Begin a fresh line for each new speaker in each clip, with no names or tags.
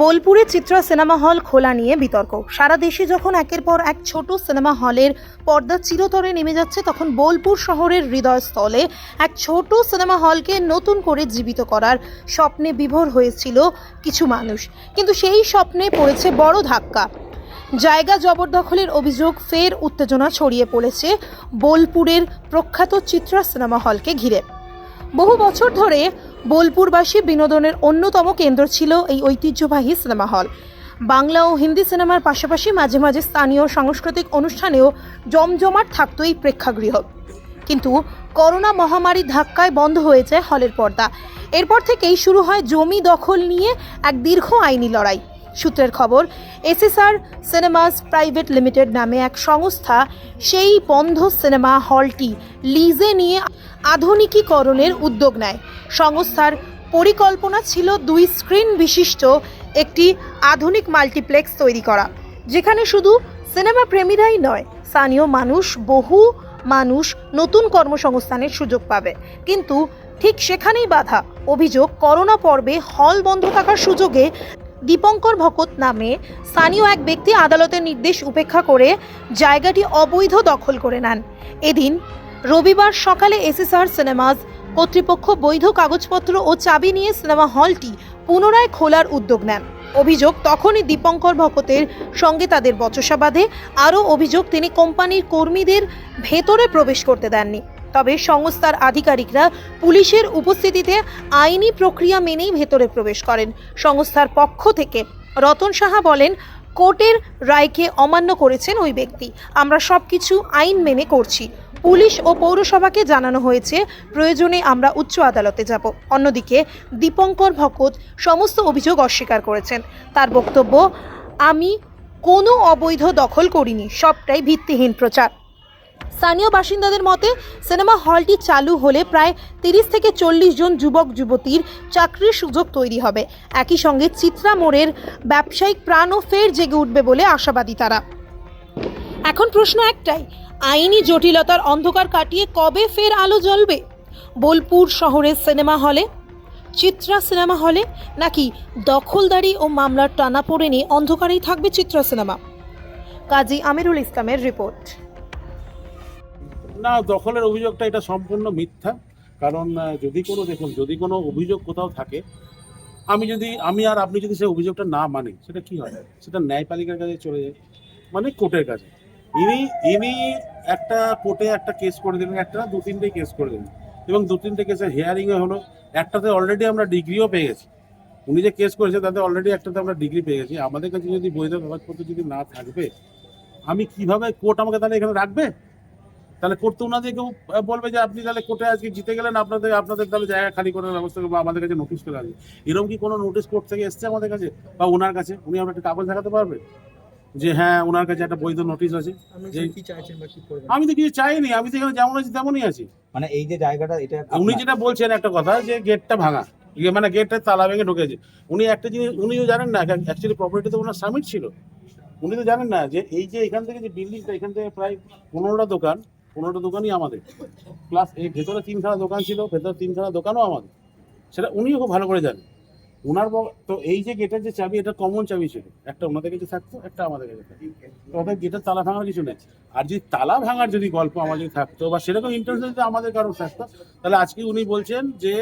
বোলপুরে Chitra cinema hall খোলা নিয়ে বিতর্ক। সারা দেশে যখন একের পর এক ছোট সিনেমা হলের পর্দা চিরতরে নেমে যাচ্ছে, তখন বোলপুর শহরের হৃদয়স্থলে এক ছোট সিনেমা হলকে নতুন করে জীবিত করার স্বপ্নে বিভোর হয়েছিল কিছু মানুষ। কিন্তু সেই স্বপ্নে পড়েছে বড় ধাক্কা। জায়গা জবরদখলের অভিযোগ ফের উত্তেজনা ছড়িয়ে পড়েছে বোলপুরের প্রখ্যাত চিত্রা সিনেমা হলকে ঘিরে। বহু বছর ধরে বোলপুরবাসী বিনোদনের অন্যতম কেন্দ্র ছিল এই ঐতিহ্যবাহী সিনেমা হল। বাংলা ও হিন্দি সিনেমার পাশাপাশি মাঝে মাঝে স্থানীয় সাংস্কৃতিক অনুষ্ঠানেও জমজমাট থাকতো এই প্রেক্ষাগৃহ। কিন্তু করোনা মহামারীর ধাক্কায় বন্ধ হয়ে যায় হলের পর্দা। এরপর থেকেই শুরু হয় জমি দখল নিয়ে এক দীর্ঘ আইনি লড়াই। সূত্রের খবর, এসএসআর সিনেমাস প্রাইভেট লিমিটেড নামে এক সংস্থা সেই বন্ধ সিনেমা হলটি লিজে নিয়ে আধুনিকীকরণের উদ্যোগ নেয়। সংস্থার পরিকল্পনা ছিল দুই স্ক্রিন বিশিষ্ট একটি আধুনিক মাল্টিপ্লেক্স তৈরি করা, যেখানে শুধু সিনেমা প্রেমীরাই নয়, স্থানীয় মানুষ, বহু মানুষ নতুন কর্মসংস্থানের সুযোগ পাবে। কিন্তু ঠিক সেখানেই বাধা, অভিযোগ, করোনা পর্বে হল বন্ধ থাকার সুযোগে দীপঙ্কর ভকত নামে স্থানীয় এক ব্যক্তি আদালতের নির্দেশ উপেক্ষা করে জায়গাটি অবৈধ দখল করে নেন। এদিন রবিবার সকালে এসএসআর সিনেমাস কর্তৃপক্ষ বৈধ কাগজপত্র ও চাবি নিয়ে সিনেমা হলটি পুনরায় খোলার উদ্যোগ নেন। অভিযোগ তখনই দীপঙ্কর ভকতের সঙ্গে তাদের বচসা বাঁধে। আরও অভিযোগ, তিনি কোম্পানির কর্মীদের ভেতরে প্রবেশ করতে দেননি। তবে সংস্থার আধিকারিকরা পুলিশের উপস্থিতিতে আইনি প্রক্রিয়া মেনেই ভেতরে প্রবেশ করেন। সংস্থার পক্ষ থেকে রতন সাহা বলেন, কোর্টের রায়কে অমান্য করেছেন ওই ব্যক্তি। আমরা সব কিছু আইন মেনে করছি। পুলিশ ও পৌরসভাকে জানানো হয়েছে, প্রয়োজনে আমরা উচ্চ আদালতে যাব। অন্যদিকে, দীপঙ্কর ভকত সমস্ত অভিযোগ অস্বীকার করেছেন। তার বক্তব্য, আমি কোনো অবৈধ দখল করিনি, সবটাই ভিত্তিহীন প্রচার। স্থানীয় বাসিন্দাদের মতে, সিনেমা হলটি চালু হলে প্রায় তিরিশ থেকে চল্লিশ জন যুবক, যুবতীর চাকরির সুযোগ তৈরি হবে। একই সঙ্গে চিত্রা মোড়ের ব্যবসায়িক প্রাণও ফের জেগে উঠবে বলে আশাবাদী তারা। এখন প্রশ্ন একটাই আইনি জটিলতার অন্ধকার কাটিয়ে কবে ফের আলো জ্বলবে? বোলপুর শহরের সিনেমা হলে? চিত্রা সিনেমা হলে? নাকি দখলদারি ও মামলার টানা পড়ে নিয়ে অন্ধকারেই থাকবে চিত্রা সিনেমা? কাজী আমিরুল ইসলামের রিপোর্ট।
না, দখলের অভিযোগটা এটা সম্পূর্ণ মিথ্যা। কারণ যদি কোনো, দেখুন, যদি কোনো অভিযোগ কোথাও থাকে, আমি যদি, আমি আর আপনি যদি সেই অভিযোগটা না মানি, সেটা কি হয়? সেটা ন্যায়পালিকার কাছে চলে যায় মানে কোর্টের কাছে। ইনি ইনি একটা কোর্টে একটা কেস করে দিলেন একটা দু তিনটে কেস করে দিলেন এবং দু তিনটে কেসের হিয়ারিংয়ে হলো, একটাতে অলরেডি আমরা ডিগ্রিও পেয়ে গেছি। উনি যে কেস করেছে, তাতে অলরেডি একটাতে আমরা ডিগ্রি পেয়ে গেছি। আমাদের কাছে যদি বৈধ কাগজপত্র যদি না থাকবে, আমি কীভাবে কোর্ট আমাকে তাহলে এখানে রাখবে? তাহলে কোর্ট তো ওনাদেরকেও বলবে যে আপনি তাহলে কোর্টে আজকে জিতে গেলেন, আপনাদের আপনাদের তাহলে জায়গা খালি করার ব্যবস্থা করব, আমাদের কাছে নোটিশ করে আসবে। এরকম কি কোনো নোটিশ কোর্ট থেকে এসছে আমাদের কাছে? বা ওনার কাছে? উনি আমরা একটা কাগজ দেখাতে পারবে? যে হ্যাঁ ওনার কাছে একটা বৈধ নোটিশ আছে। আমি তো কিছু চাইনি আমি তো এখানে যেমন আছি তেমনই আছি।
মানে এই যে জায়গাটা এটা
উনি যেটা বলছেন একটা কথা যে গেটটা ভাঙা। ইয়ে মানে গেটটা তালা ভেঙে ঢুকেছে। উনি একটা জিনিস উনিও জানেন না অ্যাকচুয়ালি প্রপার্টি তো ওনার সামিট ছিল। উনি তো জানেন না যে এই যে এখান থেকে যে বিল্ডিংটা এখান থেকে প্রায় পনেরোটা দোকান পনেরোটা দোকানই আমাদের। প্লাস এই ভেতরে তিনখানা দোকান ছিল ভেতরে তিনখানা দোকানও আমাদের। সেটা উনিও খুব ভালো করে জানেন। ওনার তো এই যে গেটের যে চাবি, এটা কমন চাবি ছিল। একটা ওনাদের কাছে থাকতো, একটা আমাদের কাছে থাকতো। ওদের গেটের তালা ভাঙার কিছু নেই। আর যদি তালা ভাঙার যদি গল্প আমার যদি থাকতো, বা সেরকম ইন্টারেস্ট যদি আমাদের কারও থাকতো, তাহলে আজকে উনি বলছেন যে,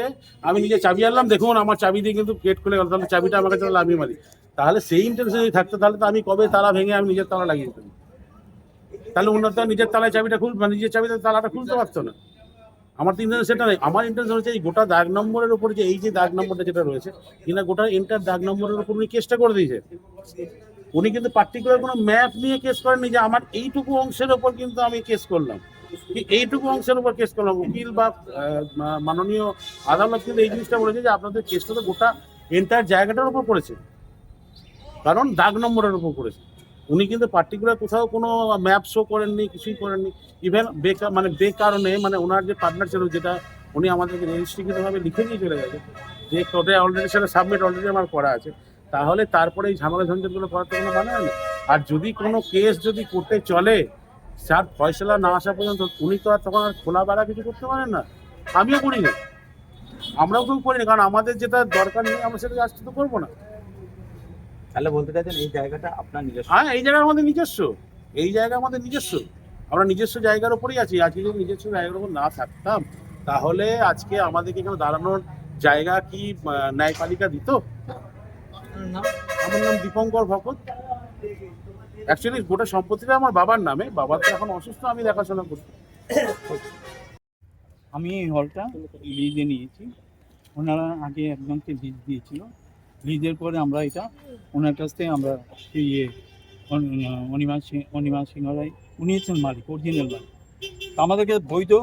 আমি নিজে চাবি আনলাম, দেখুন আমার চাবি দিয়ে কিন্তু গেট খুলে গেল, তাহলে চাবিটা আমার কাছে আমি মারি। তাহলে সেই ইন্টারেস্ট যদি থাকতো, তাহলে তো আমি কবে তালা ভেঙে আমি নিজের তালা লাগিয়ে দিতাম। তাহলে ওনার তো নিজের তালায় চাবিটা খুল মানে নিজের চাবিতে তালাটা খুলতে পারতো না। আমার তো ইন্টারেস্ট সেটা নেই আমার ইন্টারেস্ট হচ্ছে এই গোটা দাগ নম্বরের উপর যে এই যে দাগ নম্বরটা যেটা রয়েছে, কিনা গোটা এন্টার দাগ নম্বরের উপর উনি কেসটা করে দিয়েছে। উনি কিন্তু পার্টিকুলার কোনো ম্যাপ নিয়ে কেস করেননি যে আমার এইটুকু অংশের ওপর কিন্তু আমি কেস করলাম। এইটুকু অংশের উপর কেস করলাম? উকিল বা মাননীয় আদালত কিন্তু এই জিনিসটা বলেছে যে আপনাদের কেসটা তো গোটা এন্টার জায়গাটার উপর পড়েছে কারণ দাগ নম্বরের উপর পড়েছে উনি কিন্তু পার্টিকুলার কোথাও কোনো ম্যাপ শো করেননি, কিছুই করেননি। ইভেন বেকার মানে বেকারণে মানে ওনার যে পার্টনার ছিল, যেটা উনি আমাদেরকে রেজিস্ট্রিকৃতভাবে লিখে নিয়ে চলে গেছে, যে কোর্টে অলরেডি সেটা সাবমিট অলরেডি আমার করা আছে। তাহলে তারপরে এই ঝামেলা ঝঞ্ঝটগুলো করার তো কোনো মানে হয় না আর যদি কোনো কেস যদি কোর্টে চলে, যার ফয়সলা না আসা পর্যন্ত, উনি তো আর তখন আর খোলা বেড়া কিছু করতে পারেন না। আমিও করি না আমরাও কেউ করি না কারণ আমাদের যেটা দরকার নেই, আমরা সেটা আজকে তো করব না।
তাহলে বলতে চাইছেন এই জায়গাটা আপনার নিজস্ব?
হ্যাঁ এই জায়গা আমাদের নিজস্ব। এই জায়গা আমাদের নিজস্ব। আমরা নিজস্ব জায়গার উপরেই আছি। আজকে যদি নিজস্ব জায়গার উপর না থাকতাম তাহলে আজকে আমাদেরকে এখানে দাঁড়ানোর জায়গা কি ন্যায়পালিকা দিত? আমার নাম দীপঙ্কর ভকত। অ্যাকচুয়ালি গোটা সম্পত্তিটা আমার বাবার নামে। বাবার তো এখন অসুস্থ আমি দেখাশোনা করি।
আমি এই হলটা লিজে নিয়েছি। ওনারা আগে একজনকে লিজ দিয়েছিল। লিজের পরে আমরা এটা ওনার কাছ থেকে আমরা ইয়ে অন- অনিমা সিং, অনিমা সিংহরাই, উনি হচ্ছেন মালিক অরিজিনাল মালিক। আমাদেরকে বৈধ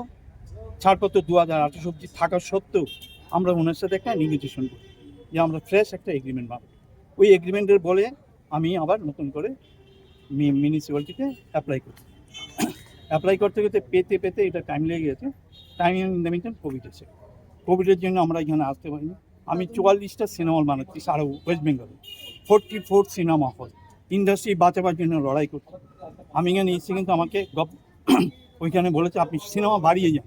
ছাড়পত্র দু হাজার আটশো অব্দি থাকা সত্ত্বেও আমরা ওনার সাথে একটা নেগোসিয়েশন করি, যে আমরা ফ্রেশ একটা এগ্রিমেন্ট পাবো। ওই এগ্রিমেন্টের বলে আমি আবার নতুন করে মিউনিসিপ্যালিটিতে অ্যাপ্লাই করি অ্যাপ্লাই করতে করতে পেতে পেতে এটা টাইম লেগে গেছে। টাইম ইন কোভিড এসে। কোভিডের জন্য আমরা এখানে আসতে পারিনি। আমি চুয়াল্লিশটা সিনেমা বানাচ্ছি, সারা ওয়েস্ট বেঙ্গলে forty four cinema hall industry বাঁচাবার জন্য লড়াই করছি। আমি এখানে এসেছি কিন্তু আমাকে গপ ওইখানে বলেছে, আপনি সিনেমা বাড়িয়ে যান।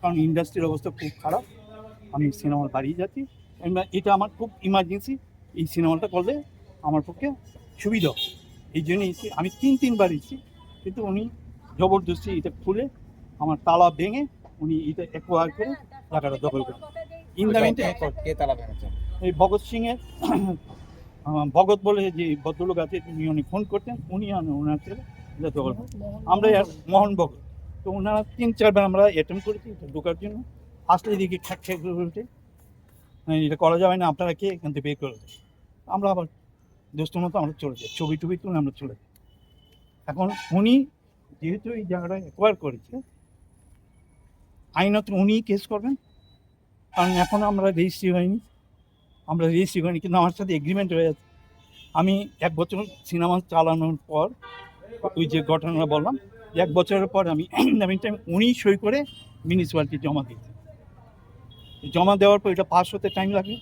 কারণ ইন্ডাস্ট্রির অবস্থা খুব খারাপ। আমি সিনেমা বাড়িয়ে যাচ্ছি। এটা আমার খুব ইমার্জেন্সি এই সিনেমাটা করলে আমার পক্ষে সুবিধা। এই জন্য এসেছি আমি তিন, তিনবার এসেছি। কিন্তু উনি জবরদস্তি এটা খুলে আমার তালা ভেঙে উনি এটা একোয়ার করে জায়গাটা দখল করে ইন দ্য মিনটে
কে তালা ভেঙেছেন
এই ভগৎ সিং এর ভগৎ বলে যে ভদ্রলোক আছে উনি উনি ফোন করতেন উনি ওনার ছেলে দখল আমরা মোহন ভগৎ। তো ওনারা তিন চারবার আমরা অ্যাটেম্প করেছি ঢোকার জন্য। আসলে এদিকে খ্যাক খ্যাক করে উঠে এটা করা যাবে না আপনারা কে এখান থেকে বের করে আমরা আবার দোস্ত মতো আমরা চলে যাই ছবি টবি তুলে আমরা চলে যাই। এখন উনি যেহেতু এই জায়গাটা অ্যাকোয়ার করেছে আইনত উনিই কেস করবেন কারণ এখন আমরা রেজিস্ট্রি হয়নি। আমরা রেজিস্ট্রি করিনি কিন্তু আমার সাথে এগ্রিমেন্ট হয়ে আছে আমি এক বছর সিনেমা চালানোর পর, ওই যে ঘটনা বললাম, এক বছরের পর আমি টাইম উনি সই করে মিউনিসিপ্যালিটি জমা দিয়েছি। জমা দেওয়ার পর এটা পাস হতে টাইম লাগে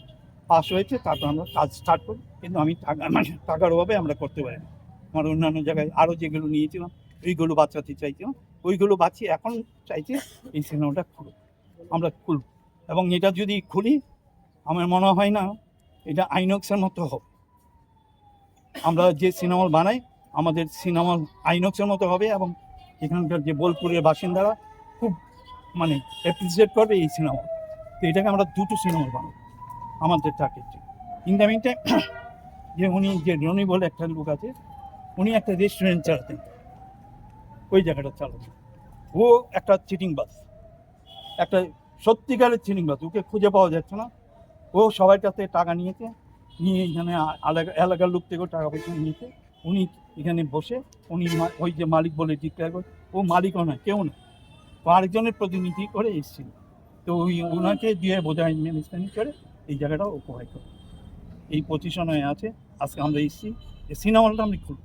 পাস হয়েছে, তারপর আমরা কাজ স্টার্ট করি। কিন্তু আমি টাকা মানে টাকার অভাবে আমরা করতে পারি না। আমার অন্যান্য জায়গায় আরও যেগুলো নিয়েছিলাম, ওইগুলো বাঁচাতে চাইছিলাম। ওইগুলো বাঁচিয়ে এখন চাইছে এই সিনেমাটা খুলো আমরা খুলব। এবং এটা যদি খুলি, আমার মনে হয় না এটা আইনক্সের মতো হবে। আমরা যে সিনেমা বানাই, আমাদের সিনেমা আইনক্সের মতো হবে এবং এখানকার যে বোলপুরের বাসিন্দারা খুব মানে অ্যাপ্রিসিয়েট করবে এই সিনেমা তো এটাকে আমরা দুটো সিনেমা বানাবো, আমাদের টার্গেট ইন দ্য মিন যে উনি, যে রনি বলে একটা লোক আছে, উনি একটা রেস্টুরেন্ট চালাতেন। ওই জায়গাটা চালাতেন। ও একটা চিটিং বাস একটা সত্যিকারের চিটিং বাস ওকে খুঁজে পাওয়া যাচ্ছে না। ও সবার কাছে টাকা নিয়েছে, নিয়ে এখানে এলাকার লোক থেকেও টাকা পয়সা নিয়েছে। উনি এখানে বসে, উনি ওই যে মালিক বলে ডিক্লেয়ার করে, ও মালিকও নয়, কেউ না ও আরেকজনের প্রতিনিধি করে এসেছিল। তো ওই ওনাকে দিয়ে বোঝায় ম্যানেজমেন্ট করে এই জায়গাটা উপহার করে। এই পজিশনে আছে, আজকে আমরা এসেছি যে সিনেমা হলটা আমি খুলব।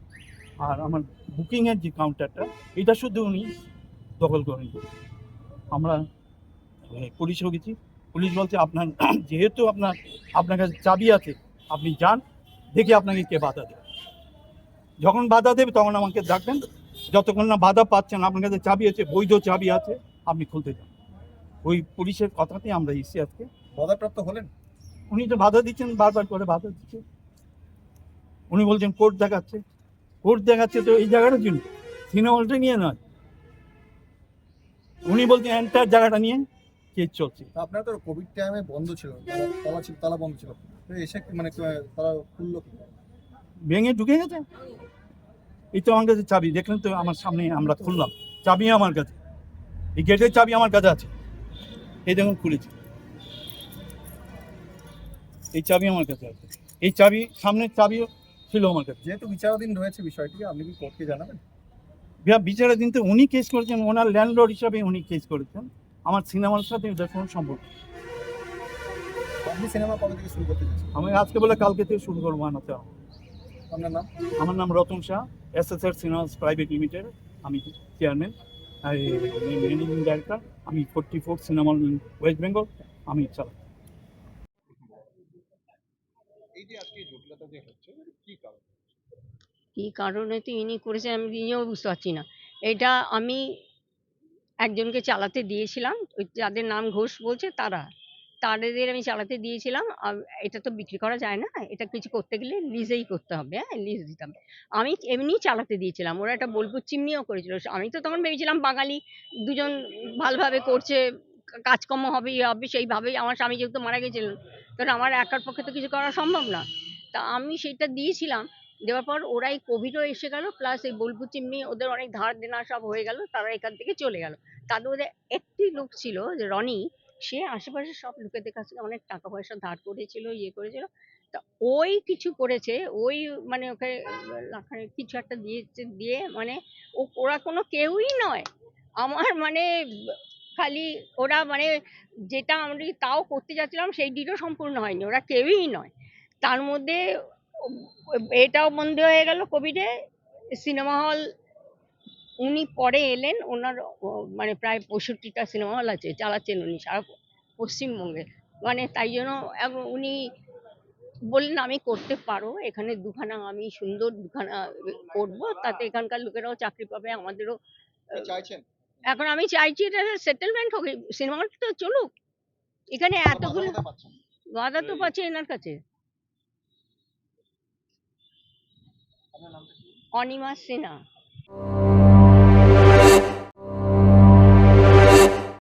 আর আমার বুকিংয়ের যে কাউন্টারটা এটা শুধু উনি দখল করেন আমরা এ, পুলিশও গেছি পুলিশ বলছে আপনার যেহেতু আপনার আপনার কাছে চাবি আছে আপনি যান দেখি আপনাকে কে বাধা দেবে যখন বাধা দেবে তখন আমাকে ডাকবেন। যতক্ষণ না বাধা পাচ্ছেন আপনার কাছে চাবি আছে বৈধ চাবি আছে আপনি খুলতে যান। ওই পুলিশের কথাতেই আমরা এসেছি আজকে।
বাধাপ্রাপ্ত হলেন?
উনি তো বাধা দিচ্ছেন বারবার করে বাধা দিচ্ছে। উনি বলছেন কোর্ট দেখাচ্ছে। কোর্ট দেখাচ্ছে তো এই জায়গাটার জন্য সিনেমা হলটা নিয়ে নয়। উনি বলছেন এন্টার জায়গাটা নিয়ে। কেস চলছে।
তা আপনার তো কোভিড টাইমে বন্ধ ছিল তালা- ছিল তালা বন্ধ ছিল। এসে মানে তারা খুললো?
ভেঙে ঢুকে গেছে। এই তো আমার কাছে চাবি দেখলেন তো আমার সামনে আমরা খুললাম। চাবি আমার কাছে। এই গেটের চাবি আমার কাছে আছে। এই দেখুন খুলেছি। এই চাবি আমার কাছে আছে। এই চাবি সামনের চাবিও ছিল আমার কাছে।
যেহেতু বিচারাধীন রয়েছে বিষয়টি আপনি কি কোর্টকে জানাবেন?
বিচারাধীন তো উনি কেস করেছেন ওনার ল্যান্ডলর্ড হিসাবে উনি কেস করেছেন। আমার সিনেমার সাথে ওদের কোনো সম্পর্ক
আপনি সিনেমা কবে থেকে শুরু করতে চাচ্ছেন?
আমি আজকে বলে কালকে থেকে শুরু করব আনাতে হবে।
আপনার নাম?
আমার নাম Ratan Shah S S R cinemas private limited আমি চেয়ারম্যান আর ম্যানেজিং ডাইরেক্টর আমি forty four cinema West Bengal আমি চালাই
এই যে আজকে জটিলতা যে হচ্ছে কি কারণ
কী কারণে তো ইনি করেছেন আমি নিজেও বুঝতে পারছি না। এটা আমি একজনকে চালাতে দিয়েছিলাম, ওই যাদের নাম ঘোষ বলছে তারা। তাদের আমি চালাতে দিয়েছিলাম আম- এটা তো বিক্রি করা যায় না, এটা কিছু করতে গেলে লিজেই করতে হবে হ্যাঁ লিজ দিতে হবে। আমি এমনি চালাতে দিয়েছিলাম, ওরা একটা বোলপুর চিমনিও করেছিল। আমি তো তখন ভেবেছিলাম বাঙালি দুজন ভালোভাবে করছে, কাজকর্ম হবে ইয়ে হবে সেইভাবেই। আমার স্বামী যেহেতু মারা গেছিলেন তখন আমার একার পক্ষে তো কিছু করা সম্ভব না। তা আমি সেটা দিয়েছিলাম দেওয়ার পর ওরাই কোভিডও এসে গেল প্লাস এই বোলপুর চিমনি ওদের অনেক ধার দেনা সব হয়ে গেল, তারা এখান থেকে চলে গেল। তাদের ওদের একটি লোক ছিল যে রনি, সে আশেপাশে সব লোকেদের কাছ থেকে অনেক টাকা পয়সা ধার করেছিল ইয়ে করেছিল। তা ওই কিছু করেছে, ওই মানে ওকে লাখানে কিছু একটা দিয়েছে, দিয়ে মানে ও, ওরা কোনো কেউই নয়। আমার মানে খালি ওরা মানে যেটা আমরা তাও করতে যাচ্ছিলাম, সেই ডিটও সম্পূর্ণ হয়নি, ওরা কেউই নয়। তার মধ্যে এটাও বন্ধ হয়ে গেল কোভিডে। সিনেমা হল উনি পরে এলেন ওনার মানে প্রায় পঁয়ষট্টিটা সিনেমা হল আছে চালাচ্ছেন উনি সারা পশ্চিমবঙ্গে। মানে তাই জন্য এখন উনি বললেন আমি করতে পারো এখানে দুখানা আমি সুন্দর দুখানা করব তাতে এখানকার লোকেরাও চাকরি পাবে আমাদেরও এখন আমি চাইছি এটা সেটেলমেন্ট হোক সিনেমা হল তো চলুক। এখানে এতগুলো বাধা তো পাচ্ছে এনার কাছে। অনিমা সিনহা।